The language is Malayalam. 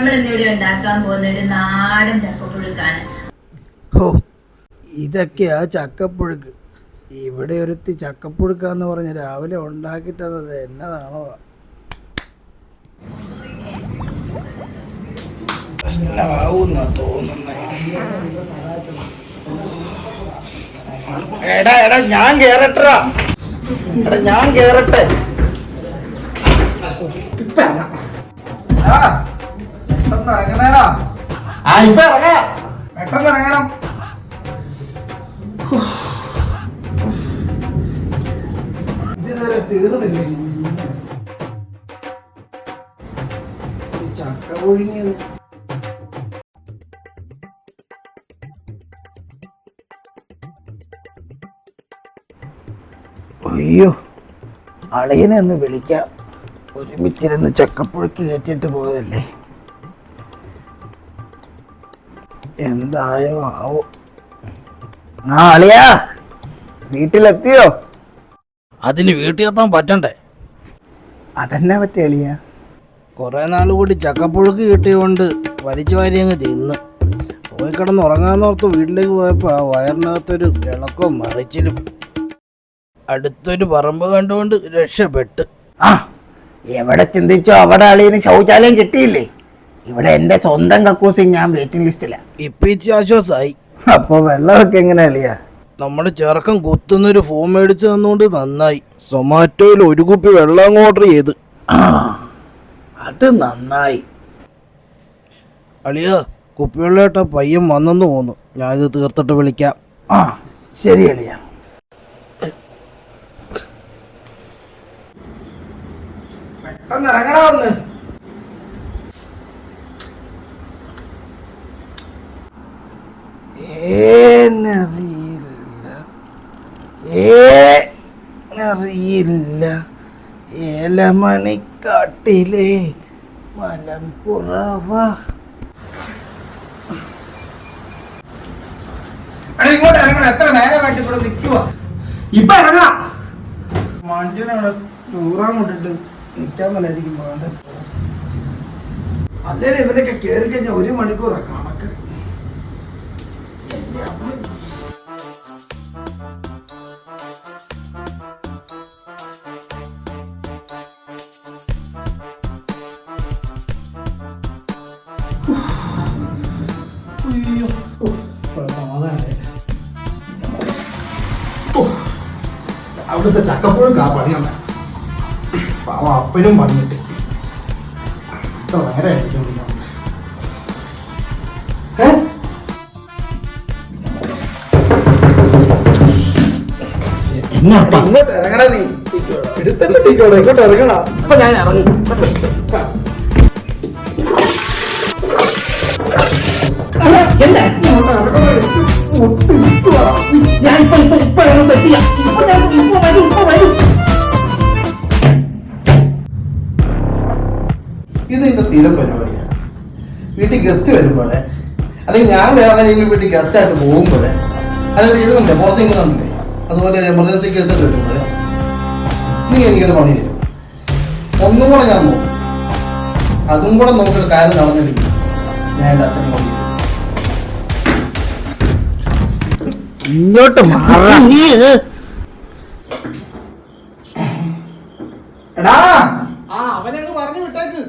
നമ്മൾ ഇന്നിവിടെ ഉണ്ടാക്കാൻ പോകുന്ന ഒരു നാടൻ ചക്കപ്പുഴുക്കാണ്. ഹോ ഇതൊക്കെയാ ചക്കപ്പുഴുക്ക്. ഇവിടെ ഒരുത്തി ചക്കപ്പുഴുക്കാന്ന് പറഞ്ഞ് രാവിലെ ഉണ്ടാക്കി തന്നത് എന്നതാണോ? എടാ എടാ ഞാൻ കേറട്ടാ എടാ ഞാൻ കേറട്ടെ. ആ, പെട്ടെന്ന് ഇറങ്ങണേടാ ആ ഇപ്പൊ ഇറങ്ങാം. പെട്ടെന്ന് ഇറങ്ങണം ഇതുവരെ തീർന്നില്ലേ? ചക്ക അയ്യോ അളിയനെ ഒന്ന് വിളിക്കാം. ഒരുമിച്ചിരുന്ന് ചക്കപ്പുഴക്ക് കയറ്റിയിട്ട് പോയതല്ലേ? എന്തായോ? ആവോ ആ അളിയാ വീട്ടിലെത്തിയോ? അതിന് വീട്ടിൽ എത്താൻ പറ്റണ്ടേ? അതെന്നെ പറ്റിയ അളിയ? കുറേ നാൾ കൂടി ചക്കപ്പുഴുക്ക് കിട്ടിയോണ്ട് വലിച്ചു വാരി അങ്ങ് തിന്ന്. പോയി കിടന്ന് ഉറങ്ങാന്നോർത്ത് വീട്ടിലേക്ക് പോയപ്പോൾ ആ വയറിനകത്തൊരു ഇളക്കവും മറിച്ചിലും അടുത്തൊരു പറമ്പ് കണ്ടുകൊണ്ട് രക്ഷപ്പെട്ട്. ആ എവിടെ ചിന്തിച്ചോ? അവിടെ അളിയന് ശൗചാലയം കിട്ടിയില്ലേ? ഇവിടെ എന്റെ സ്വന്തം കക്കൂസി ഞാൻ വെയിറ്റിംഗ് ലിസ്റ്റില ഇപ്പിച്ച് ആശ്വാസമായി അപ്പൊ വെള്ളമൊക്കെ എങ്ങനെ അളിയാ? നമ്മുടെ ചെറുക്കം കുത്തുന്നൊരു ഫോം മേടിച്ചു തന്നുകൊണ്ട് നന്നായി. സൊമാറ്റോയിൽ ഒരു കുപ്പി വെള്ളം അങ്ങ് ഓർഡർ ചെയ്ത്. ആ അത് നന്നായി. അളിയ കുപ്പിവെള്ളേട്ട പയ്യൻ വന്നെന്ന് തോന്നുന്നു. ഞാനിത് തീർത്തിട്ട് വിളിക്കാം. ആ ശരി അളിയ. പെട്ടെന്ന് ഇറങ്ങടാ ഒന്ന്. ഏന്നറിയില്ല ഏന്നറിയില്ല ഏലമണിക്കാട്ടിലെ കുറവ. ഇങ്ങോട്ട് ഇറങ്ങണം എത്ര നേരമായിട്ട് ഇവിടെ നിൽക്കുക ഇപ്പൊ ഇറങ്ങാം. മാണ്ടിയുടെ അവിടെ നൂറാം കൊണ്ടിട്ട് നിൽക്കാൻ മേലായിരിക്കും പോകണ്ട അല്ലേ ഇവരൊക്കെ കയറി കഴിഞ്ഞാൽ ഒരു മണിക്കൂറാണ് കണക്ക്. അവിടുത്തെ ചക്കപ്പുഴുക്കാ പണിയാണ് പാവം അപ്പനും പണിയിട്ട് ഇത്ര ഇങ്ങോട്ട് ഇറങ്ങണ നീ. ഇങ്ങോട്ട് ഇറങ്ങണ ഞാൻ ഇറങ്ങും. ഞാൻ ഇപ്പൊ ഇപ്പൊ ഞാൻ ഇപ്പൊ വരും ഇപ്പൊ വരും. ഇത് ഇതിന്റെ സ്ഥിരം പരിപാടിയാണ് വീട്ടിൽ ഗസ്റ്റ് വരുമ്പോഴേ അല്ലെങ്കിൽ ഞാൻ വേറെ വീട്ടിൽ ഗസ്റ്റ് ആയിട്ട് പോകുമ്പോഴേ അല്ലെങ്കിൽ ഇതുണ്ടേ? പുറത്തേക്ക് നിൽക്കുന്നുണ്ടേ? അതുപോലെ എമർജൻസി കേസൊക്കെ വരുമ്പോഴേ നീ എനിക്കൊരു പണി തരും. ഒന്നും കൂടെ ഞാൻ നോക്കും. അതും കൂടെ നോക്കിയൊരു കാര്യം നടന്നിരിക്കും ഞാൻ എന്റെ അച്ഛനെ തരും ഇങ്ങോട്ട് മാറാം എടാ! ആ അവനെ പറഞ്ഞു വിട്ടേക്ക്.